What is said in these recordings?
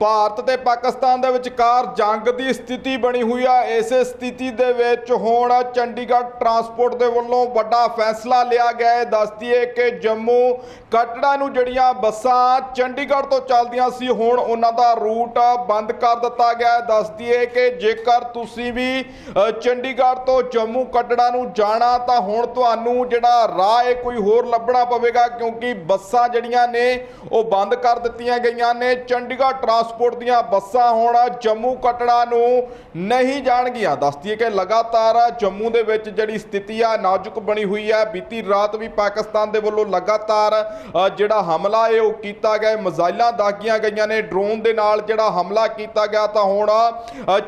ਭਾਰਤ ਤੇ ਪਾਕਿਸਤਾਨ ਦੇ ਵਿਚਕਾਰ ਜੰਗ ਦੀ ਸਥਿਤੀ ਬਣੀ ਹੋਈ ਆ। ਇਸੇ ਸਥਿਤੀ ਦੇ ਵਿੱਚ ਹੁਣ ਚੰਡੀਗੜ੍ਹ ਟਰਾਂਸਪੋਰਟ ਦੇ ਵੱਲੋਂ ਵੱਡਾ ਫੈਸਲਾ ਲਿਆ ਗਿਆ ਹੈ। ਦੱਸਦੀਏ ਕਿ ਜੰਮੂ ਕਟੜਾ ਨੂੰ ਜਿਹੜੀਆਂ ਬੱਸਾਂ ਚੰਡੀਗੜ੍ਹ ਤੋਂ ਚੱਲਦੀਆਂ ਸੀ, ਹੁਣ ਉਹਨਾਂ ਦਾ ਰੂਟ ਬੰਦ ਕਰ ਦਿੱਤਾ ਗਿਆ ਹੈ। ਦੱਸਦੀ ਕਿ ਜੇਕਰ ਤੁਸੀਂ ਵੀ ਚੰਡੀਗੜ੍ਹ ਤੋਂ ਜੰਮੂ ਕਟੜਾ ਨੂੰ ਜਾਣਾ, ਤਾਂ ਹੁਣ ਤੁਹਾਨੂੰ ਜਿਹੜਾ ਰਾਹ ਹੈ, ਕੋਈ ਹੋਰ ਲੱਭਣਾ ਪਵੇਗਾ, ਕਿਉਂਕਿ ਬੱਸਾਂ ਜਿਹੜੀਆਂ ਨੇ, ਉਹ ਬੰਦ ਕਰ ਦਿੱਤੀਆਂ ਗਈਆਂ ਨੇ। ਚੰਡੀਗੜ੍ਹ ਟਰਾਂਸਪੋਰਟ ਦੀਆਂ ਬੱਸਾਂ ਹੁਣ ਜੰਮੂ ਕਟੜਾ ਨੂੰ ਨਹੀਂ ਜਾਣਗੀਆਂ। ਦੱਸਦੀਏ ਕਿ ਲਗਾਤਾਰ ਜੰਮੂ ਦੇ ਵਿੱਚ ਜਿਹੜੀ ਸਥਿਤੀ ਆ, ਨਾਜ਼ੁਕ ਬਣੀ ਹੋਈ ਹੈ ਬੀਤੀ ਰਾਤ ਵੀ ਪਾਕਿਸਤਾਨ ਦੇ ਵੱਲੋਂ ਲਗਾਤਾਰ ਜਿਹੜਾ ਹਮਲਾ ਹੈ ਉਹ ਕੀਤਾ ਗਿਆ। ਹੈ। ਦਾਗੀਆਂ ਗਈਆਂ ਨੇ। ਡਰੋਨ ਦੇ ਨਾਲ ਜਿਹੜਾ ਹਮਲਾ ਕੀਤਾ ਗਿਆ ਤਾਂ ਹੁਣ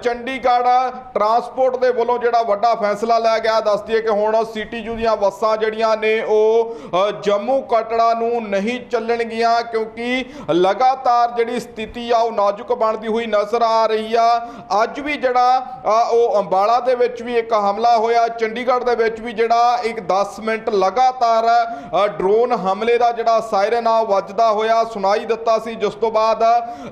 ਚੰਡੀਗੜ੍ਹ ਟਰਾਂਸਪੋਰਟ ਦੇ ਵੱਲੋਂ ਜਿਹੜਾ ਵੱਡਾ ਫੈਸਲਾ ਲਿਆ ਗਿਆ। ਦੱਸਦੀ ਹੈ ਕਿ ਹੁਣ ਸੀਟੀਯੂ ਦੀਆਂ ਬੱਸਾਂ ਜਿਹੜੀਆਂ ਨੇ ਉਹ ਜੰਮੂ ਕਟੜਾ ਨੂੰ ਨਹੀਂ ਚੱਲਣਗੀਆਂ ਕਿਉਂਕਿ ਲਗਾਤਾਰ ਜਿਹੜੀ ਸਥਿਤੀ ਆ ਉਹ ਨਾਜ਼ੁਕ ਬਣਦੀ ਹੋਈ ਨਜ਼ਰ ਆ ਰਹੀ ਆ। ਅੱਜ ਵੀ ਜਿਹੜਾ ਉਹ ਅੰਬਾਲਾ ਦੇ ਵਿੱਚ ਵੀ ਇੱਕ ਹਮਲਾ ਹੋਇਆ। ਚੰਡੀਗੜ੍ਹ ਦੇ ਵਿੱਚ ਵੀ ਜਿਹੜਾ ਇੱਕ 10 ਮਿੰਟ ਲਗਾਤਾਰ ਡਰੋਨ ਹਮਲੇ ਦਾ ਜਿਹੜਾ ਸਾਇਰਨ ਆ, ਉਹ ਵੱਜਦਾ ਹੋਇਆ, ਸੁਣਾਈ ਦਿੱਤਾ ਸੀ। ਜਿਸ ਤੋਂ ਬਾਅਦ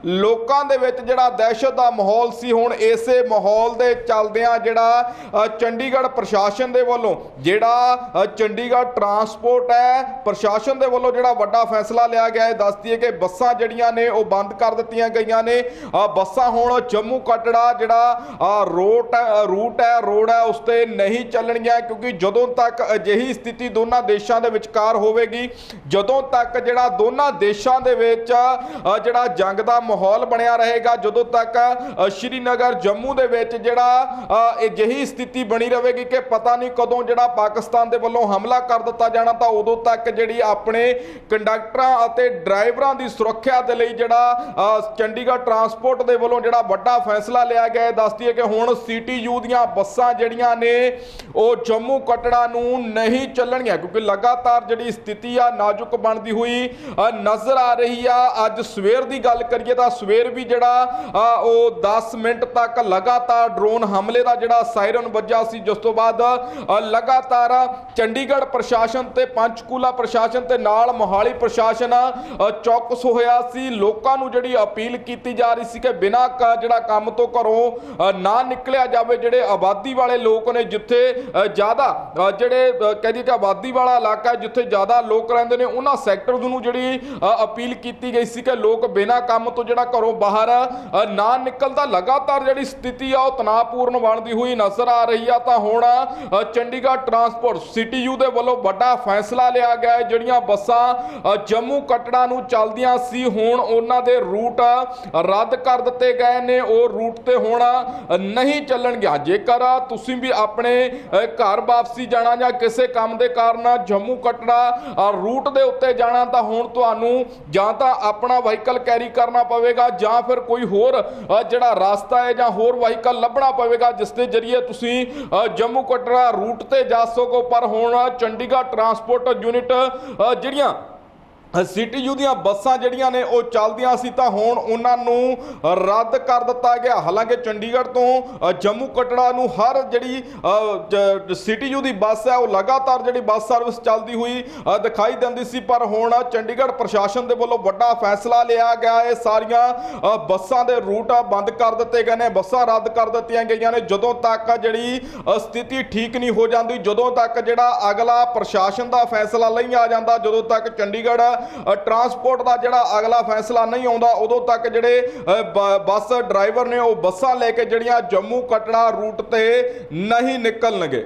ਲੋਕਾਂ ਦੇ ਵਿੱਚ ਜਿਹੜਾ ਦਹਿਸ਼ਤ ਦਾ ਮਾਹੌਲ ਸੀ, ਹੁਣ ਇਸੇ ਮਾਹੌਲ ਦੇ ਚੱਲਦਿਆਂ ਜਿਹੜਾ ਚੰਡੀਗੜ੍ਹ ਪ੍ਰਸ਼ਾਸਨ ਦੇ ਵੱਲੋਂ ਜਿਹੜਾ ਚੰਡੀਗੜ੍ਹ ਟਰਾਂਸਪੋਰਟ ਹੈ, ਪ੍ਰਸ਼ਾਸਨ ਦੇ ਵੱਲੋਂ ਜਿਹੜਾ ਵੱਡਾ ਫੈਸਲਾ ਲਿਆ ਗਿਆ। ਹੈ ਦੱਸਦੀ ਹੈ ਕਿ ਬੱਸਾਂ ਜਿਹੜੀਆਂ ਨੇ, ਉਹ ਬੰਦ ਕਰ ਦਿੱਤੀਆਂ ਗਈਆਂ। ਨੇ। ਬੱਸਾਂ ਹੁਣ ਜੰਮੂ ਕਟੜਾ ਜਿਹੜਾ ਰੋਟ ਰੂਟ ਹੈ, ਰੋਡ ਹੈ, ਉਸ ਤੇ ਨਹੀਂ ਚੱਲਣਗੀਆਂ ਕਿਉਂਕਿ ਜਦੋਂ ਤੱਕ ਅਜਿਹੀ ਸਥਿਤੀ ਦੋਨਾਂ ਦੇਸ਼ਾਂ ਦੇ ਵਿਚਕਾਰ ਹੋਵੇਗੀ, ਜਦੋਂ ਤੱਕ ਜਿਹੜਾ ਦੋਨਾਂ ਦੇਸ਼ਾਂ ਦੇ ਵਿੱਚ ਜਿਹੜਾ ਜੰਗ ਦਾ ਮਾਹੌਲ ਬਣਿਆ ਰਹੇਗਾ, ਜਦੋਂ ਤੱਕ ਸ਼੍ਰੀਨਗਰ ਜੰਮੂ ਦੇ ਵਿੱਚ ਜਿਹੜਾ ਅਜਿਹੀ ਸਥਿਤੀ ਬਣੀ ਰਹੇਗੀ ਕਿ ਪਤਾ ਨਹੀਂ ਕਦੋਂ ਜਿਹੜਾ ਪਾਕਿਸਤਾਨ ਦੇ ਵੱਲੋਂ ਹਮਲਾ ਕਰ ਦਿੱਤਾ ਜਾਣਾ, ਤਾਂ ਉਦੋਂ ਤੱਕ ਜਿਹੜੀ ਆਪਣੇ ਕੰਡਕਟਰਾਂ ਅਤੇ ਡਰਾਈਵਰਾਂ ਦੀ ਸੁਰੱਖਿਆ ਦੇ ਲਈ ਜਿਹੜਾ ਚੰਡੀਗੜ੍ਹ ਟਰਾਂਸਪੋਰਟ ਦੇ ਵੱਲੋਂ ਜਿਹੜਾ ਵੱਡਾ ਫੈਸਲਾ ਲਿਆ ਗਿਆ ਹੈ ਦੱਸਦੀ ਹੈ ਕਿ ਹੁਣ ਸੀਟੀਯੂ ਦੀਆਂ ਬੱਸਾਂ ਜਿਹੜੀਆਂ ਨੇ, ਉਹ ਜੰਮੂ ਕਟੜਾ ਨੂੰ ਨਹੀਂ ਚੱਲਣਗੀਆਂ, ਕਿਉਂਕਿ ਲਗਾਤਾਰ ਜਿਹੜੀ ਸਥਿਤੀ ਆ, ਨਾਜ਼ੁਕ ਬਣਦੀ ਹੋਈ ਨਜ਼ਰ ਆ ਰਹੀ ਆ। ਅੱਜ ਸਵੇਰ ਦੀ ਗੱਲ ਕਰੀਏ ਤਾਂ ਸਵੇਰ ਵੀ ਜਿਹੜਾ ਉਹ 10 ਮਿੰਟ ਤੱਕ ਲਗਾਤਾਰ ਡਰੋਨ ਹਮਲੇ ਦਾ ਜਿਹੜਾ ਸਾਇਰਨ ਵੱਜਾ ਸੀ, ਜਿਸ ਤੋਂ ਬਾਅਦ ਲਗਾਤਾਰ ਚੰਡੀਗੜ੍ਹ ਪ੍ਰਸ਼ਾਸਨ ਤੇ ਪੰਚਕੂਲਾ ਪ੍ਰਸ਼ਾਸਨ ਤੇ ਨਾਲ ਮੋਹਾਲੀ ਪ੍ਰਸ਼ਾਸਨ ਚੌਕਸ ਹੋਇਆ ਸੀ। ਲੋਕਾਂ ਨੂੰ ਜਿਹੜੀ ਅਪੀਲ ਕੀਤੀ ਜਾ ਰਹੀ ਸੀ ਕਿ ਬਿਨਾਂ ਜਿਹੜਾ ਕੰਮ ਤੋਂ ਘਰੋਂ ਨਾ ਨਿਕਲਿਆ ਜਾਵੇ ਜਿਹੜੇ ਆਬਾਦੀ ਵਾਲੇ ਲੋਕ ਨੇ ਜਿੱਥੇ ਜ਼ਿਆਦਾ ਜਿਹੜੇ ਅ, ਕਹਿੰਦੀ ਕਿ ਆਬਾਦੀ ਵਾਲਾ ਇਲਾਕਾ ਜਿੱਥੇ ਜ਼ਿਆਦਾ ਲੋਕ ਰਹਿੰਦੇ ਨੇ ਉਹਨਾਂ ਸੈਕਟਰਸ ਨੂੰ ਜਿਹੜੀ ਅਪੀਲ ਕੀਤੀ ਗਈ ਸੀ ਕਿ ਲੋਕ ਬਿਨਾਂ ਕੰਮ ਤੋਂ ਜਿਹੜਾ ਘਰੋਂ ਬਾਹਰ ਨਾ ਨਿਕਲਦਾ। ਲਗਾਤਾਰ ਜਿਹੜੀ ਸਥਿਤੀ ਆ ਉਹ ਤਣਾਅਪੂਰਨ ਬਣਦੀ ਹੋਈ ਨਜ਼ਰ ਆ ਰਹੀ ਆ। ਤਾਂ ਹੁਣ ਚੰਡੀਗੜ੍ਹ ਟਰਾਂਸਪੋਰਟ ਸੀਟੀਯੂ ਦੇ ਵੱਲੋਂ ਵੱਡਾ ਫੈਸਲਾ ਲਿਆ ਗਿਆ ਜਿਹੜੀਆਂ ਬੱਸਾਂ ਜੰਮੂ ਕਟੜਾ ਨੂੰ ਚੱਲਦੀਆਂ ਸੀ। ਹੁਣ ਉਹਨਾਂ ਦੇ ਰੂਟ ਰੱਦ ਕਰ ਦਿੱਤੇ ਗਏ ਨੇ, ਉਹ ਰੂਟ ਤੇ ਹੁਣ ਨਹੀਂ ਚੱਲਣਗੇ ਜੇਕਰ ਤੁਸੀਂ ਵੀ ਆਪਣੇ ਘਰ ਵਾਪਸੀ ਜਾਣਾ ਜਾਂ ਕਿਸੇ ਕੰਮ ਦੇ ਕਾਰਨ ਜੰਮੂ ਕਟੜਾ ਰੂਟ ਦੇ ਉੱਤੇ ਜਾਣਾ, ਤਾਂ ਹੁਣ ਤੁਹਾਨੂੰ ਜਾਂ ਤਾਂ ਆਪਣਾ ਵਹੀਕਲ ਕੈਰੀ ਕਰਨਾ ਪਵੇਗਾ, ਜਾਂ ਫਿਰ ਕੋਈ ਹੋਰ ਜਿਹੜਾ ਰਸਤਾ ਹੈ ਜਾਂ ਹੋਰ ਵਹੀਕਲ ਲੱਭਣਾ ਪਵੇਗਾ, ਜਿਸ ਦੇ ਜ਼ਰੀਏ ਤੁਸੀਂ ਜੰਮੂ ਕਟੜਾ ਰੂਟ ਤੇ ਜਾ ਸਕੋ। ਪਰ ਹੁਣ ਚੰਡੀਗੜ੍ਹ ਟਰਾਂਸਪੋਰਟ ਯੂਨਿਟ ਜਿਹੜੀਆਂ ਸੀਟੀਯੂ ਦੀਆਂ ਬੱਸਾਂ ਜਿਹੜੀਆਂ ਨੇ ਉਹ ਚੱਲਦੀਆਂ ਸੀ ਤਾਂ ਹੁਣ ਉਹਨਾਂ ਨੂੰ ਰੱਦ ਕਰ ਦਿੱਤਾ ਗਿਆ। ਹਾਲਾਂਕਿ ਚੰਡੀਗੜ੍ਹ ਤੋਂ ਜੰਮੂ ਕਟੜਾ ਨੂੰ ਹਰ ਜਿਹੜੀ ਸੀਟੀਯੂ ਦੀ ਬੱਸ ਹੈ, ਉਹ ਲਗਾਤਾਰ ਜਿਹੜੀ ਬੱਸ ਸਰਵਿਸ ਚੱਲਦੀ ਹੋਈ ਦਿਖਾਈ ਦਿੰਦੀ ਸੀ। ਪਰ ਹੁਣ ਚੰਡੀਗੜ੍ਹ ਪ੍ਰਸ਼ਾਸਨ ਦੇ ਵੱਲੋਂ ਵੱਡਾ ਫੈਸਲਾ ਲਿਆ ਗਿਆ। ਹੈ ਸਾਰੀਆਂ ਬੱਸਾਂ ਦੇ ਰੂਟ ਬੰਦ ਕਰ ਦਿੱਤੇ ਗਏ ਨੇ। ਬੱਸਾਂ ਰੱਦ ਕਰ ਦਿੱਤੀਆਂ ਗਈਆਂ ਨੇ। ਜਦੋਂ ਤੱਕ ਜਿਹੜੀ ਸਥਿਤੀ ਠੀਕ ਨਹੀਂ ਹੋ ਜਾਂਦੀ, ਜਦੋਂ ਤੱਕ ਜਿਹੜਾ ਅਗਲਾ ਪ੍ਰਸ਼ਾਸਨ ਦਾ ਫੈਸਲਾ ਨਹੀਂ ਆ ਜਾਂਦਾ, ਜਦੋਂ ਤੱਕ ਚੰਡੀਗੜ੍ਹ ਟਰਾਂਸਪੋਰਟ ਦਾ ਜਿਹੜਾ ਅਗਲਾ ਫੈਸਲਾ ਨਹੀਂ ਆਉਂਦਾ, ਉਦੋਂ ਤੱਕ ਜਿਹੜੇ ਬੱਸ ਡਰਾਈਵਰ ਨੇ ਉਹ ਬੱਸਾਂ ਲੈ ਕੇ ਜਿਹੜੀਆਂ ਜੰਮੂ ਕਟੜਾ ਰੂਟ ਤੇ ਨਹੀਂ ਨਿਕਲਣਗੇ।